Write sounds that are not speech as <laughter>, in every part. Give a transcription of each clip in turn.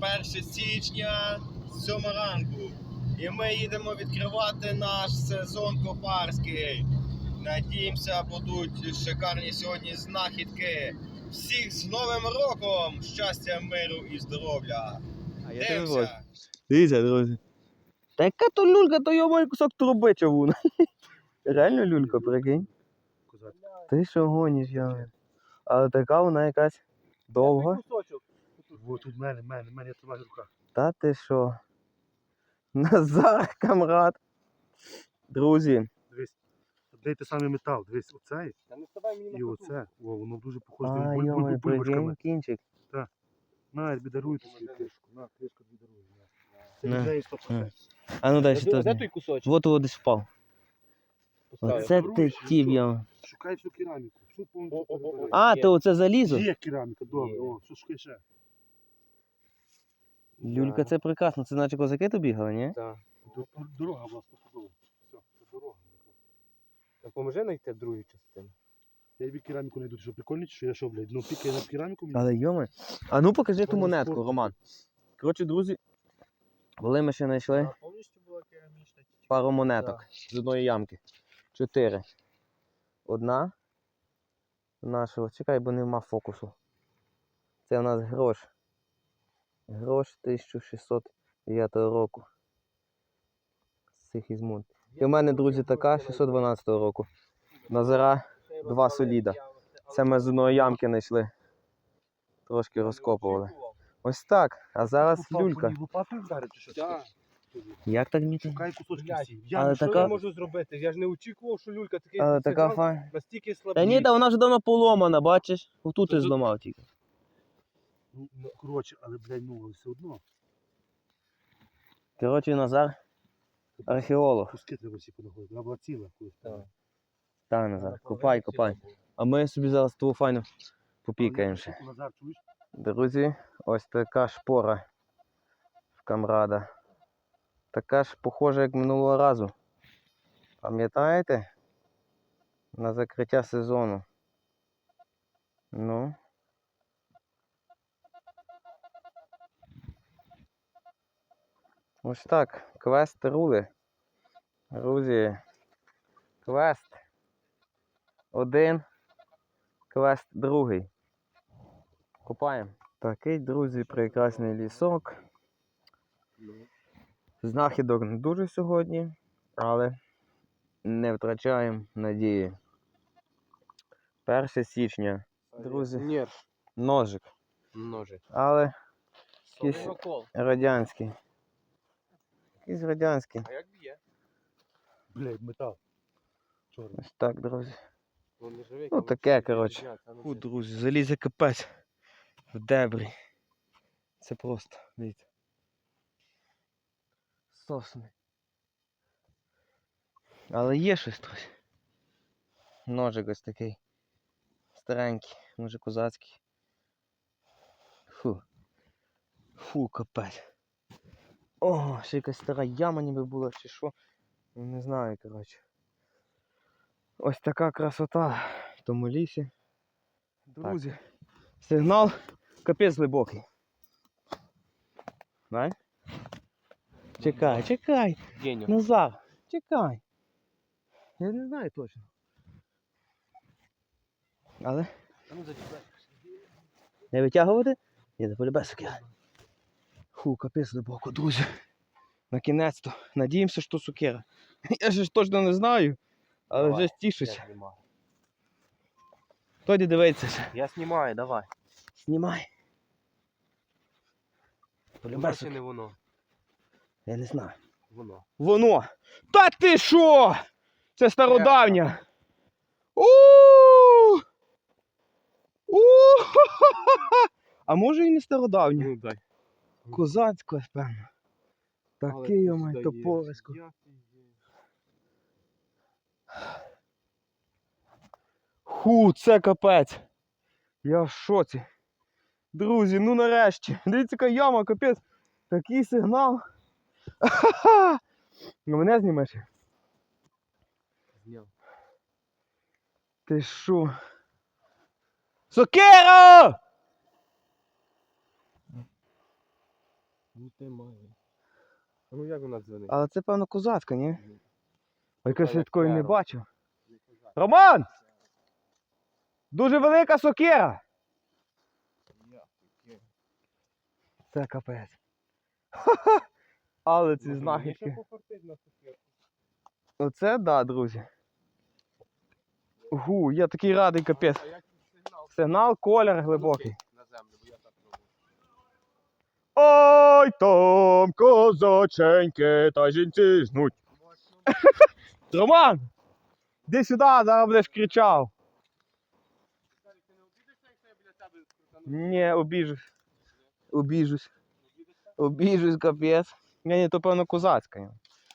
Друзі, 1 січня, 7 ранку. І ми їдемо відкривати наш сезон копарський. Надіємося, будуть шикарні сьогодні знахідки. Всіх з Новим роком! Щастя, миру і здоров'я! Дивимося! Дивіться, друзі. Та яка то люлька, то його кусок труби човуна. <laughs> Реально люлька, прикинь. Ти що гониш, я? Але така вона якась довга. Вот тут в мене, в мене, в мене тримає в руках. Та ти що? <laughs> Назар, камрад. Друзі, Дивись. Де той самий метал? Дивись, оцей Та не мені і на оце. О, воно дуже похоже а з йома, прикинь, кінчик. На, я тобі дарую ту свою кришку. На, кришку тобі дарую. Це На, від неї 100%. А ну далі, Де- то Де той кусочок? Вот вот десь впав. Поставив. Оце ти що тіп. Шукай всю кераміку. Всю повністю О, о, о, о. А, то оце залізо? Є кераміка, добре. О, що шукай ще? Люлька, це прекрасно. Це наче козаки то бігали, ні? Так. Дорога була стопудова. Все, це дорога. Та поможи знайти другу частину. Я тобі кераміку знайду, ти що прикольно, що я що, блядь? Ну, пікай на кераміку мені. Але йоме. А ну покажи ту монетку. Роман. Коротше, друзі, коли ми ще знайшли Повністю була керамічна пару монеток з одної ямки. Чотири. Одна. Нашого. Чекай, бо нема фокусу. Це у нас грош. Грош 1609 року. Ізмут. І в мене, друзі, така 612 року. Назара два соліда. Це ми з одної ямки знайшли. Трошки розкопували. Ось так. А зараз люлька. Як так міти? Шукай кусочки Блядь, всі. Я але не Що така- я можу зробити? Я ж не очікував, що люлька такий Але така сигнал файна. настільки Та ні, та вона вже давно поломана, бачиш? Отут Це і тут- зламав тільки. Ну, коротше, але, блядь, ну, все одно. Коротше, Назар археолог. Куски треба всі понаходити. Вона була ціла. колись. Так. Та, Назар, копай, копай. А ми собі зараз твою файну попікаємо ще. Назар, чуєш? Друзі, ось така шпора в камрада. Така ж похожа, як минулого разу. Пам'ятаєте? На закриття сезону. Ну. Ось так. Квест рули. Друзі. Квест. Один. Квест другий. Купаємо. Такий, друзі, прекрасний лісок. Знахідок не дуже сьогодні, але не втрачаємо надії. 1 січня. Друзі. Ні, Ножик. ножик. Але якийсь радянський. Якийсь радянський. А як б'є? Блядь, метал. Чорний. Ось так, друзі. Ну, не живий, Ну, таке, коротше. ну, Фу, друзі, залізе капець в дебрі. Це просто, дивіться. Сосни. Але є щось трохи. Ножик ось такий. Старенький, може козацький. Фу. Фу, капець. О, ще якась стара яма ніби була, чи що. Не знаю, коротше. Ось така красота в тому лісі. Друзі, сигнал капець глибокий. Знай? Чекай, чекай, Геню. Назар, чекай. Я не знаю точно. Але ну, не витягувати? Ні, до полюбесу кидаю. Фу, капець глибоко, друзі. Накінець-то. Надіємося, що сукера. <laughs> Я ж точно не знаю, але Давай, вже тішуся. Тоді дивиться. Я знімаю, давай. Знімай. Воно чи не воно? Я не знаю. Воно. Воно. Та ти що? Це стародавня. у у А може і не стародавня? Ну дай. Козацька, певно. Такий омай ти топовисько. Ху, це капець. Я в шоці. Друзі, ну нарешті. <laughs> Дивіться, яка яма, капець. Такий сигнал. Ну <laughs> мене знімеш? Зняв. Ти що? Сокера! Немає. А ну як вона дзвонить? Але це, певно, козацька, ні? Якось я такої не бачив. Роман! Дуже велика сокира! Це капець. Ха-ха! Але ці знахідки. Оце да, друзі. Гу, я такий радий капець. Сигнал, колір глибокий. На землю, бо я так роблю. Ой там козаченьки та жінці жнуть. <laughs> Роман! Іди сюди, зараз будеш кричав. Не? Ні, обіжусь. Обіжусь. Обіжусь, капець. Ні, ні, то певно козацька.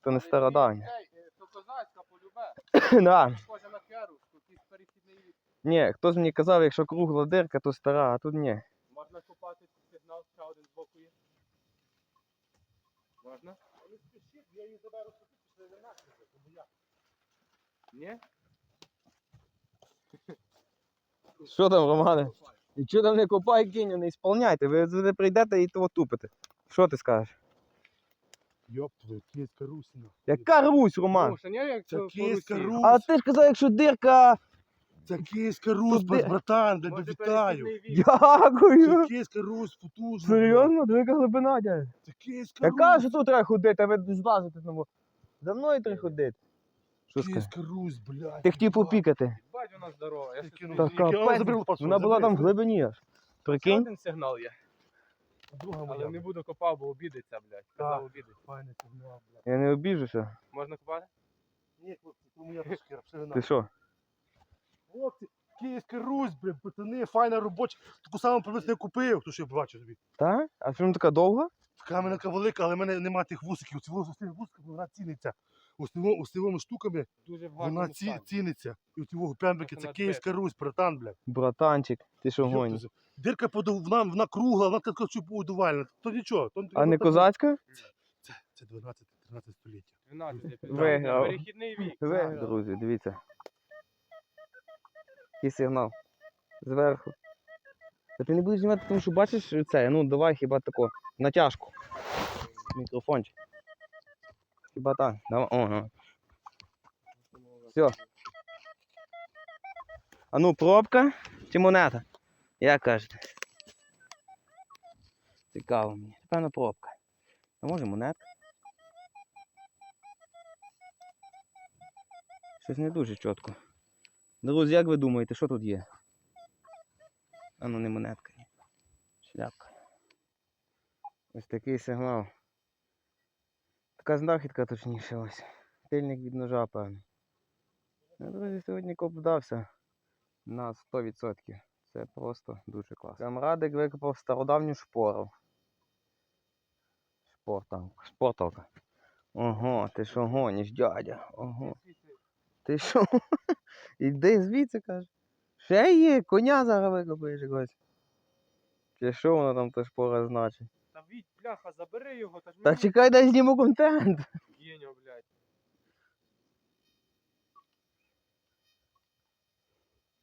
То не стародавня. Ей, е, То козацька полюбе. <coughs> да. Схоже на керу, якийсь перехідний. Ні, хтось мені казав, якщо кругла дирка, то стара, а тут ні. Можна купати сигнал, ще один з боку є. Можна? Не спішіть, я її заберу собі, пішли не наші, тому я. Ні? Що там, Романе? Нічого там не копай, кінь, не ісполняйте. Ви сюди прийдете і того тупите. Що ти скажеш? Йоп твою, київська русина. Яка Русь, Роман? Що ні, як Це по- по київська Русі. Русь. А ти ж казав, якщо дирка. Це київська Русь, Туди. братан, де Може, вітаю. Це Дякую. київська Русь, потужна. Серйозно, двика глибина, дядь. Це київська Яка Русь. ж тут треба ходити, а ви злазите знову. За мною треба ходити. Що скажеш? Київська Русь, блядь. Ти хотів попікати. Бать, вона здорова. Я щось не Так, капець. забери Вона була забери, там в глибині аж. Ще Прикинь? один сигнал є. Друга Але моя. не буду копав, бо обідеться, блядь. Казав обідеться. Файний сигнал, блядь. Я не обіжуся. Можна копати? Ні, хлопці, це моя дошкіра, пішли Ти що? Хлопці, Київська Русь, блядь, пацани, файна робоча. Таку саму приблизно я купив, то що я бачу тобі. Та? А чому така довга? Така мене така велика, але в мене немає тих вусиків. Ці вусики вона ціниться. Устивом- Устивими штуками Дуже вона ці, ціниться. І у цього пембики, це Київська Русь, братан, блядь. Братанчик, ти що Йоп гониш? ти Дирка подов... вона, вона кругла, вона така удувальна. То нічого. То, А не козацька? Це, це 12-13 століття. 12 Виграв. Перехідний вік. Ви, друзі, дивіться. Який сигнал. Зверху. Та ти не будеш знімати, тому що бачиш це, ну давай хіба тако. Натяжку. Мікрофончик. Хіба так. Давай. Ага. Все. А ну, пробка чи монета? Як кажете? Цікаво мені. Певно пробка. А може монетка? Щось не дуже чітко. Друзі, як ви думаєте, що тут є? А ну не монетка. Шляпка. Ось такий сигнал. Така знахідка точніше ось. Тильник від ножа, певно. Ну, друзі, сьогодні коп вдався на 100%. Це просто дуже класно. Камрадик викопав стародавню шпору. Шпорталка. Шпорталка. Ого, ти що гониш, дядя? Ого. Ти що? <laughs> Іди звідси, каже. Ще є, коня зараз викопаєш якогось. Чи що воно там та шпора значить? Та віть, бляха, забери його, та ж Та мені чекай, дай зніму контент. <laughs> Єньо, блядь.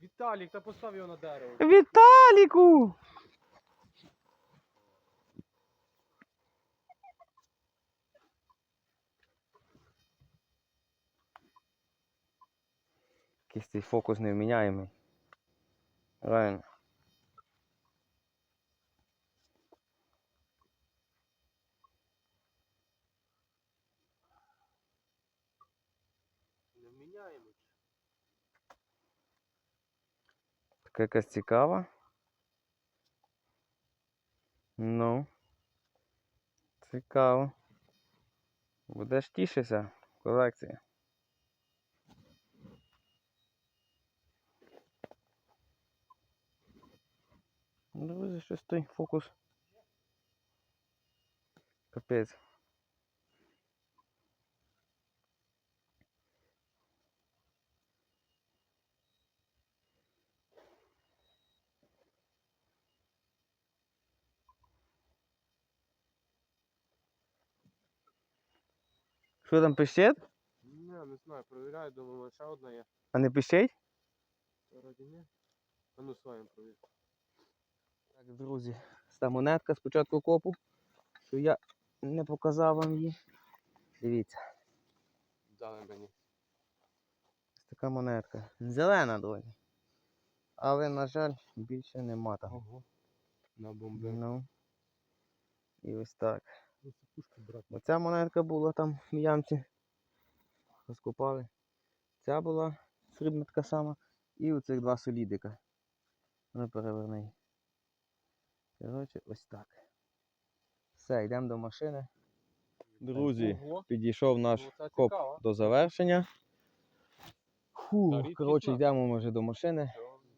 Віталік, та постав його на дерево. Віталіку! Якийсь цей фокус невміняємий. Реально. Не вміняємо. Така якась цікава. Ну. Цікаво. Будеш тішитися, колекція. Друзі, щось той фокус. Капець. Що там пищить? Не, не знаю, провіряю, думаю, ще одна є. А не пищить? Вроді ні. А ну своїм провір. Так, друзі, ця монетка з початку копу. що я не показав вам її. Дивіться, Дали мені. ось така монетка. Зелена, друзі. Але, на жаль, більше нема там. Ого. На бомби. Ну. І ось так. Ну. Оця монетка була там в ямці. Розкопали. Ця була срібна така сама. І оцих два солідика. Ну, переверни. Коротше, ось так. Все, йдемо до машини. Друзі, Ого. підійшов наш коп цікаво. до завершення. Фу, коротше, йдемо ми вже до машини.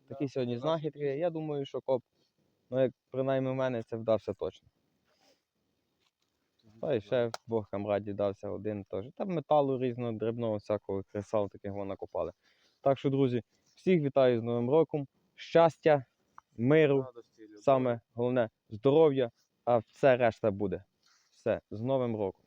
Такі сьогодні знахідки. Я думаю, що коп, ну як принаймні в мене це вдався точно. Та й ще двох камрадів дався один теж. Там металу різного, дрібного, всякого кресал таких вона накопали. Так що, друзі, всіх вітаю з Новим роком. Щастя, миру. Саме головне здоров'я, а все решта буде. Все, з Новим роком.